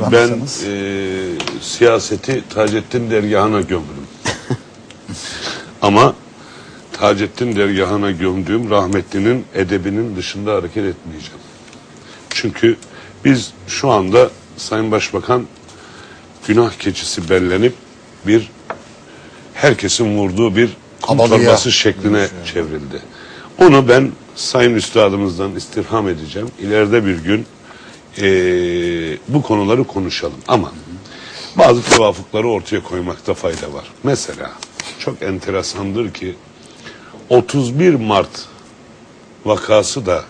Ben Anlatsanız. e, siyaseti Taceddin dergahına gömdüm. Ama Taceddin dergahına gömdüğüm rahmetlinin edebinin dışında hareket etmeyeceğim. Çünkü biz şu anda Sayın Başbakan günah keçisi bellenip bir herkesin vurduğu bir kum torbası şekline dönüşüyor. çevrildi. Onu ben Sayın Üstadımızdan istirham edeceğim. İleride bir gün eee, bu konuları konuşalım. Ama bazı tevafukları ortaya koymakta fayda var. Mesela çok enteresandır ki 31 Mart vakası da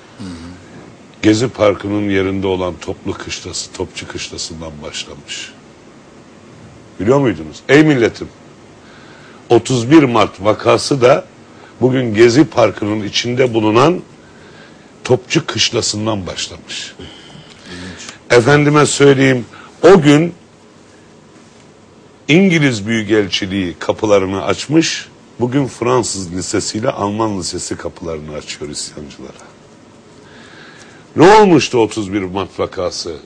Gezi Parkı'nın yerinde olan Toplu Kışlası, Topçu Kışlası'ndan başlamış. Biliyor muydunuz? Ey milletim! 31 Mart vakası da bugün Gezi Parkı'nın içinde bulunan Topçu Kışlası'ndan başlamış. Efendime söyleyeyim o gün İngiliz Büyükelçiliği kapılarını açmış. Bugün Fransız Lisesi ile Alman Lisesi kapılarını açıyor isyancılara. Ne olmuştu 31 Mart vakası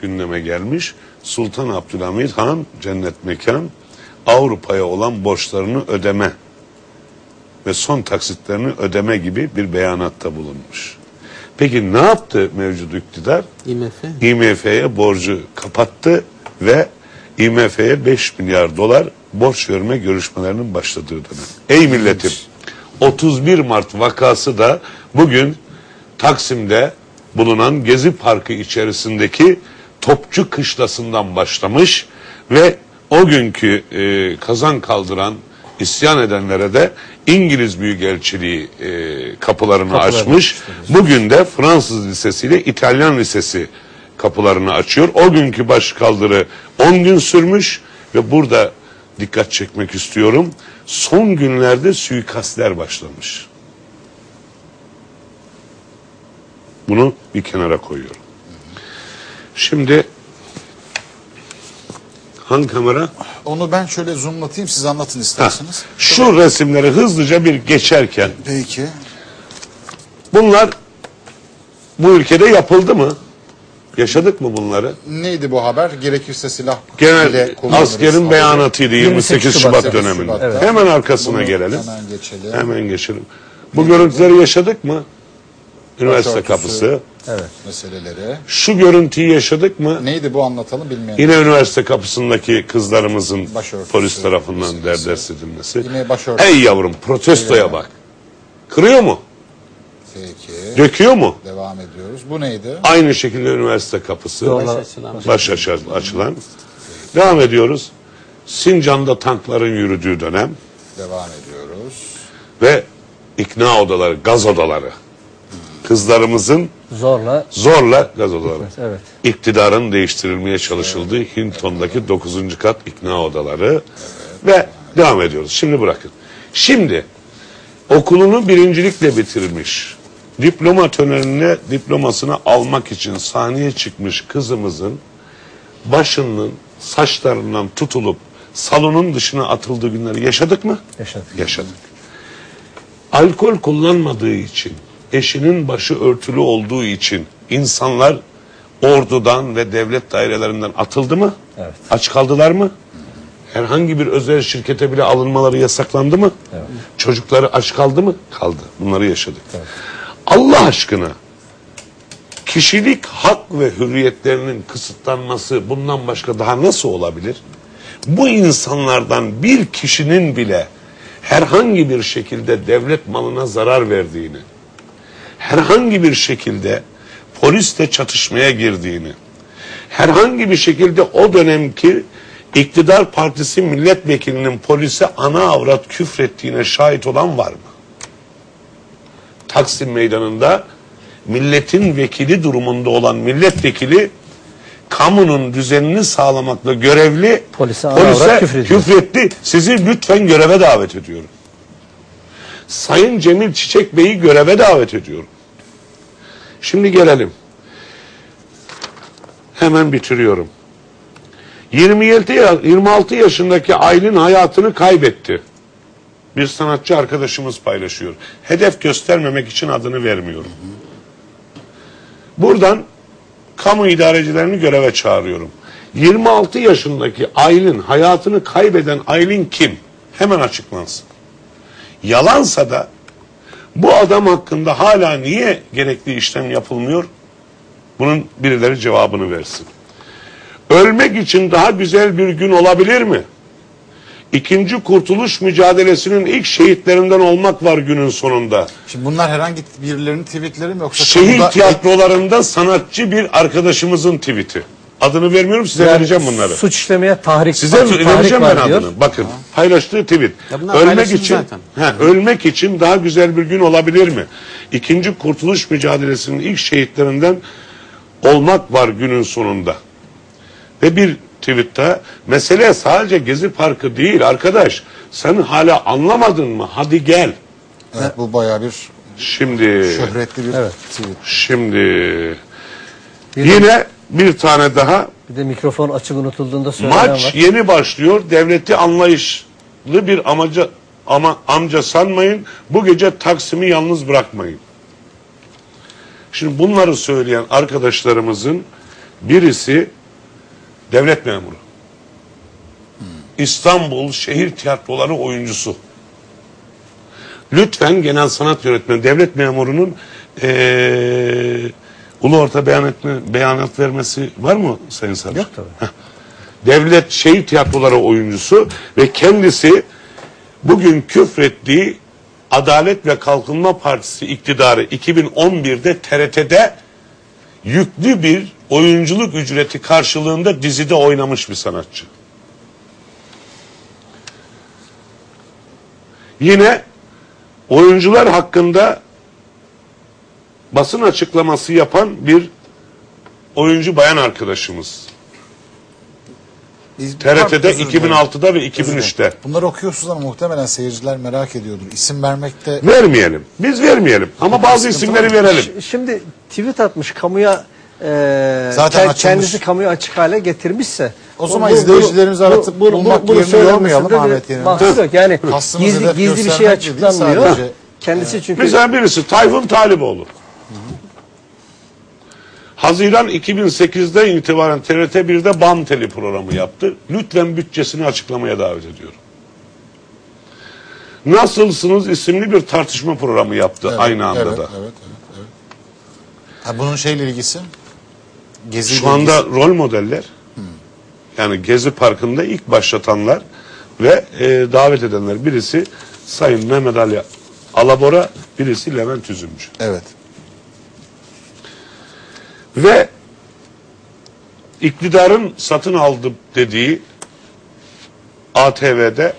gündeme gelmiş? Sultan Abdülhamid Han cennet mekan Avrupa'ya olan borçlarını ödeme ve son taksitlerini ödeme gibi bir beyanatta bulunmuş. Peki ne yaptı mevcut iktidar? IMF. IMF'ye borcu kapattı ve IMF'ye 5 milyar dolar borç verme görüşmelerinin başladığı dönem. Ey milletim 31 Mart vakası da bugün Taksim'de bulunan Gezi Parkı içerisindeki Topçu Kışlası'ndan başlamış ve o günkü e, kazan kaldıran isyan edenlere de İngiliz Büyükelçiliği e, kapılarını açmış. Bugün de Fransız Lisesi ile İtalyan Lisesi kapılarını açıyor. O günkü başkaldırı 10 gün sürmüş ve burada dikkat çekmek istiyorum. Son günlerde suikastler başlamış. Bunu bir kenara koyuyorum. Şimdi hangi kamera? Onu ben şöyle zoomlatayım siz anlatın Ha, isterseniz. şu resimleri hızlıca bir geçerken Peki. bunlar bu ülkede yapıldı mı? Yaşadık mı bunları? Neydi bu haber? Gerekirse silah Genel askerin beyanatıydı 28 Şubat, 28 döneminde. Şubat'ta. Hemen arkasına Bunu gelelim. Hemen geçelim. Hemen geçelim. Bu görüntüleri yaşadık mı? Üniversite Başörtüsü. kapısı. Meseleleri. Şu görüntüyü yaşadık mı? Neydi bu anlatalım bilmeyen. Yine üniversite kapısındaki kızlarımızın Başörtüsü polis tarafından derdest edilmesi. Yine başörtüsü. Ey yavrum protestoya bak. Kırıyor mu? Peki. Döküyor mu? Devam ediyoruz. Bu neydi? Aynı şekilde üniversite kapısı. Baş açılan. Baş açar, açılan. Devam ediyoruz. Sincan'da tankların yürüdüğü dönem Devam ediyoruz. ve ikna odaları, gaz odaları. Kızlarımızın Zorla zorla gaz odaları. evet. iktidarın değiştirilmeye çalışıldığı Hinton'daki 9. kat ikna odaları ve devam ediyoruz. Şimdi bırakın. Şimdi okulunu birincilikle bitirmiş, diploma törenine diplomasını almak için sahneye çıkmış kızımızın başının saçlarından tutulup salonun dışına atıldığı günleri yaşadık mı? Yaşadık. Yaşadık. Alkol kullanmadığı için, eşinin başı örtülü olduğu için insanlar ordudan ve devlet dairelerinden atıldı mı? Evet. Aç kaldılar mı? Herhangi bir özel şirkete bile alınmaları yasaklandı mı? Çocukları aç kaldı mı? Kaldı. Bunları yaşadık. Allah aşkına kişilik hak ve hürriyetlerinin kısıtlanması bundan başka daha nasıl olabilir? Bu insanlardan bir kişinin bile herhangi bir şekilde devlet malına zarar verdiğini, herhangi bir şekilde polisle çatışmaya girdiğini, herhangi bir şekilde o dönemki iktidar partisi milletvekilinin polise ana avrat küfrettiğine şahit olan var mı? Taksim meydanında milletin vekili durumunda olan milletvekili kamunun düzenini sağlamakla görevli Polise avrat küfrediyor. küfretti. Sizi lütfen göreve davet ediyorum. Sayın Cemil Çiçek Bey'i göreve davet ediyorum. Şimdi gelelim. Hemen bitiriyorum. 27 ya- 26 yaşındaki Aylin hayatını kaybetti. Bir sanatçı arkadaşımız paylaşıyor. Hedef göstermemek için adını vermiyorum. Buradan kamu idarecilerini göreve çağırıyorum. 26 yaşındaki Aylin, hayatını kaybeden Aylin kim? Hemen açıklansın. Yalansa da bu adam hakkında hala niye gerekli işlem yapılmıyor? Bunun birileri cevabını versin. Ölmek için daha güzel bir gün olabilir mi? İkinci kurtuluş mücadelesinin ilk şehitlerinden olmak var günün sonunda. Şimdi bunlar herhangi birilerinin tweetleri mi yoksa Şehir kamuda- tiyatrolarında sanatçı bir arkadaşımızın tweet'i. Adını vermiyorum size Yani vereceğim bunları. Suç işlemeye tahrik, Size açık tahrik vereceğim ben var diyor. adını. Bakın paylaştığı tweet. Ya bunlar Ölmek paylaşıldı için zaten. he, ölmek için daha güzel bir gün olabilir mi? İkinci kurtuluş mücadelesinin ilk şehitlerinden olmak var günün sonunda. Ve bir tweette mesele sadece Gezi Parkı değil arkadaş. Sen hala anlamadın mı? Hadi gel. Evet, bu bayağı bir Şimdi şöhretli bir Evet. tweet. şimdi Bir de, yine bir tane daha bir de mikrofon açık unutulduğunda söylenen Maç var. yeni başlıyor. Devleti anlayışlı bir amaca ama amca sanmayın. Bu gece Taksim'i yalnız bırakmayın. Şimdi bunları söyleyen arkadaşlarımızın birisi devlet memuru. İstanbul Şehir Tiyatroları oyuncusu. Lütfen genel sanat yönetmeni, devlet memurunun eee ulu orta beyan etme, beyanat vermesi var mı Sayın Savcı? Yok tabii. devlet şehir tiyatroları oyuncusu ve kendisi bugün küfrettiği Adalet ve Kalkınma Partisi iktidarı 2011'de TRT'de yüklü bir oyunculuk ücreti karşılığında dizide oynamış bir sanatçı. Yine oyuncular hakkında basın açıklaması yapan bir oyuncu bayan arkadaşımız. Biz- TRT'de Özür dilerim. 2006'da ve Özür dilerim. 2003'te. Bunları okuyorsunuz ama muhtemelen seyirciler merak ediyordur. İsim vermekte Vermeyelim. Biz vermeyelim. Ama bazı sıkıntı isimleri verelim. Ş- Şimdi tweet atmış kamuya e, Zaten ke- açılmış. kendisi kamuya açık hale getirmişse O zaman izleyicilerimizi aratıp bulmak yerini söylemesinde yormayalım bir Ahmet Yenilmez. mahsur yok. Yani gizli, hedef gizli bir şey göstermek de değil, açıklanmıyor. sadece- Kendisi çünkü Mesela birisi Tayfun Taliboğlu. Haziran 2008'den itibaren TRT 1'de BAM Teli programı yaptı. Lütfen bütçesini açıklamaya davet ediyorum. Nasılsınız isimli bir tartışma programı yaptı Evet, aynı anda evet, da. Evet, evet, evet. Ha, bunun şeyle ilgisi? Gezi Şu anda rol modeller yani Gezi Parkı'nda ilk başlatanlar ve e, davet edenler birisi Sayın Mehmet Ali Alabora, birisi Levent Üzümcü. Evet. Ve iktidarın satın aldı dediği ATV'de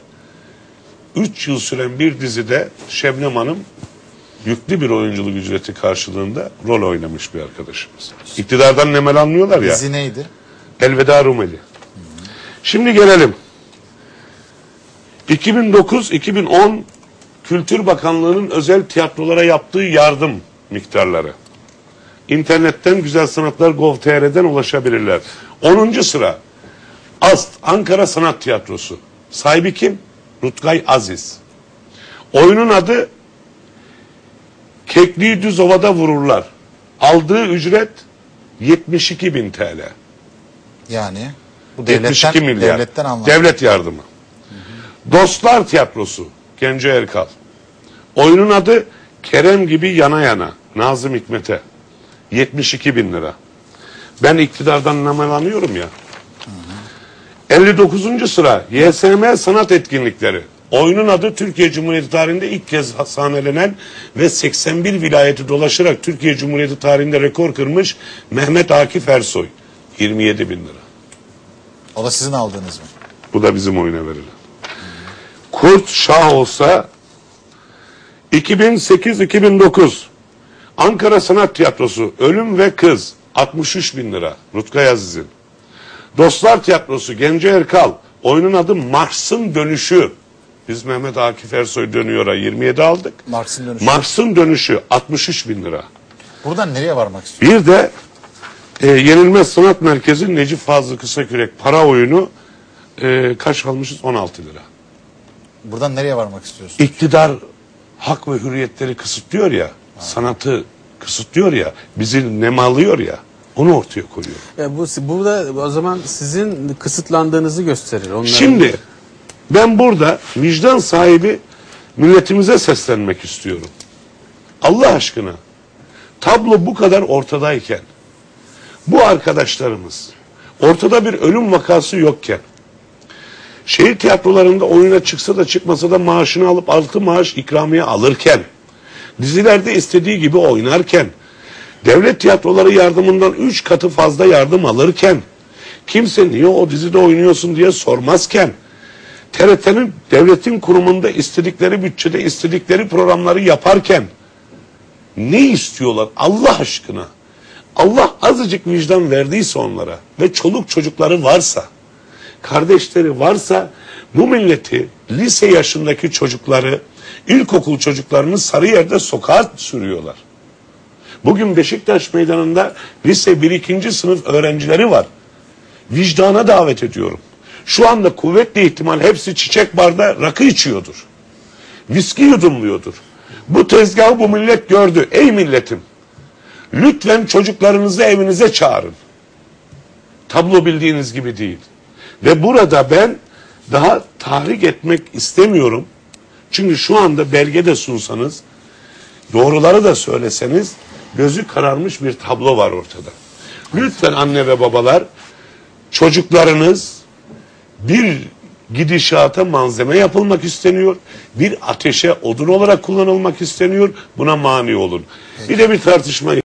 3 yıl süren bir dizide Şebnem Hanım yüklü bir oyunculuk ücreti karşılığında rol oynamış bir arkadaşımız. İktidardan nemel almıyorlar ya. Dizi neydi? Elveda Rumeli. Şimdi gelelim. 2009-2010 Kültür Bakanlığı'nın özel tiyatrolara yaptığı yardım miktarları. İnternetten Güzel Sanatlar Gov.tr'den ulaşabilirler. 10. sıra AST Ankara Sanat Tiyatrosu. Sahibi kim? Rutkay Aziz. Oyunun adı Kekliği Düz Ovada Vururlar. Aldığı ücret 72 bin TL. Yani bu 72 devletten, milyar. devletten alınan. Devlet yardımı. Dostlar Tiyatrosu. Genco Erkal. Oyunun adı Kerem gibi yana yana. Nazım Hikmet'e. 72 bin lira. Ben iktidardan namalanıyorum ya. 59. sıra YSM sanat etkinlikleri. Oyunun adı Türkiye Cumhuriyeti tarihinde ilk kez sahnelenen ve 81 vilayeti dolaşarak Türkiye Cumhuriyeti tarihinde rekor kırmış Mehmet Akif Ersoy. 27 bin lira. O da sizin aldığınız mı? Bu da bizim oyuna verilen. Kurt Şah olsa 2008-2009 Ankara Sanat Tiyatrosu Ölüm ve Kız 63 bin lira Rutkay Aziz'in. Dostlar Tiyatrosu Gence Erkal oyunun adı Mars'ın Dönüşü. Biz Mehmet Akif Ersoy dönüyor'a 27 aldık. Marx'ın dönüşü. Mars'ın Dönüşü 63 bin lira. Buradan nereye varmak istiyorsun? Bir de e, Yenilmez Sanat Merkezi Necip Fazıl Kısakürek para oyunu e, kaç almışız? 16 lira. Buradan nereye varmak istiyorsun? İktidar hak ve hürriyetleri kısıtlıyor ya, sanatı kısıtlıyor ya, bizi nemalıyor ya. Onu ortaya koyuyorum. Ya bu burada o zaman sizin kısıtlandığınızı gösterir. Onların... Şimdi ben burada vicdan sahibi milletimize seslenmek istiyorum. Allah aşkına tablo bu kadar ortadayken bu arkadaşlarımız ortada bir ölüm vakası yokken şehir tiyatrolarında oyuna çıksa da çıkmasa da maaşını alıp altı maaş ikramiye alırken dizilerde istediği gibi oynarken devlet tiyatroları yardımından üç katı fazla yardım alırken kimse niye o dizide oynuyorsun diye sormazken TRT'nin devletin kurumunda istedikleri bütçede istedikleri programları yaparken ne istiyorlar Allah aşkına? Allah azıcık vicdan verdiyse onlara ve çoluk çocukları varsa, kardeşleri varsa bu milleti lise yaşındaki çocukları, ilkokul çocuklarını Sarıyer'de sokağa sürüyorlar. Bugün Beşiktaş meydanında lise 1 2. sınıf öğrencileri var. Vicdana davet ediyorum. Şu anda kuvvetli ihtimal hepsi çiçek barda rakı içiyordur. Viski yudumluyordur. Bu tezgahı bu millet gördü. Ey milletim. Lütfen çocuklarınızı evinize çağırın. Tablo bildiğiniz gibi değil. Ve burada ben daha tahrik etmek istemiyorum. Çünkü şu anda belge de sunsanız, doğruları da söyleseniz gözü kararmış bir tablo var ortada. Lütfen anne ve babalar çocuklarınız bir gidişata malzeme yapılmak isteniyor. Bir ateşe odun olarak kullanılmak isteniyor. Buna mani olun. Bir de bir tartışma